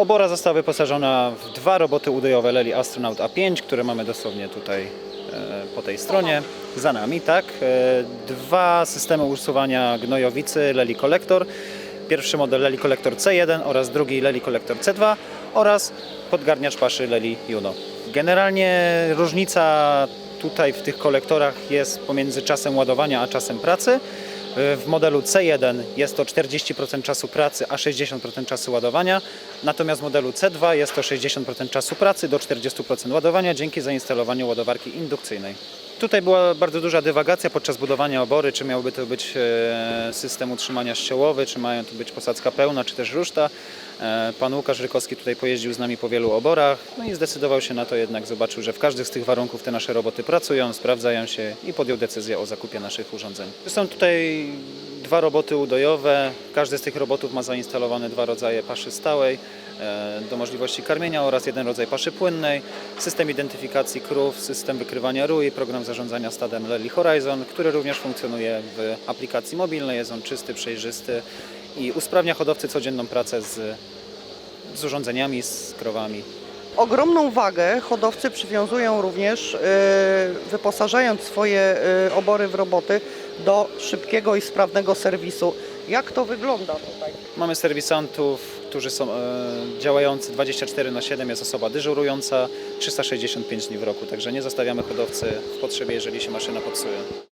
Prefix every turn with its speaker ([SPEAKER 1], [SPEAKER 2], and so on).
[SPEAKER 1] Obora została wyposażona w dwa roboty udejowe Leli Astronaut A5, które mamy dosłownie tutaj e, po tej stronie, za nami, tak. E, Dwa systemy usuwania gnojowicy Leli Collector. Pierwszy model Leli Collector C1 oraz drugi Leli Collector C2 oraz podgarniacz paszy Leli Juno. Generalnie różnica tutaj w tych kolektorach jest pomiędzy czasem ładowania a czasem pracy. W modelu C1 jest to 40% czasu pracy, a 60% czasu ładowania. Natomiast w modelu C2 jest to 60% czasu pracy do 40% ładowania dzięki zainstalowaniu ładowarki indukcyjnej. Tutaj była bardzo duża dywagacja podczas budowania obory, czy miałby to być e, system utrzymania ściełowy, czy mają to być posadzka pełna, czy też ruszta. E, Pan Łukasz Rykowski tutaj pojeździł z nami po wielu oborach, no i zdecydował się na to jednak, zobaczył, że w każdym z tych warunków te nasze roboty pracują, sprawdzają się i podjął decyzję o zakupie naszych urządzeń. Są tutaj dwa roboty udojowe, każdy z tych robotów ma zainstalowane dwa rodzaje paszy stałej e, do możliwości karmienia oraz jeden rodzaj paszy płynnej, system identyfikacji krów, system wykrywania rój, program zarządzania stadem Lely Horizon, który również funkcjonuje w aplikacji mobilnej, jest on czysty, przejrzysty i usprawnia hodowcy codzienną pracę z, z urządzeniami, z krowami.
[SPEAKER 2] Ogromną wagę hodowcy przywiązują również, e, wyposażając swoje e, obory w roboty, do szybkiego i sprawnego serwisu. Jak to wygląda tutaj?
[SPEAKER 1] Mamy serwisantów, którzy są e, działający 24 na 7, jest osoba dyżurująca 365 dni w roku, także nie zostawiamy hodowcy w potrzebie, jeżeli się maszyna popsuje.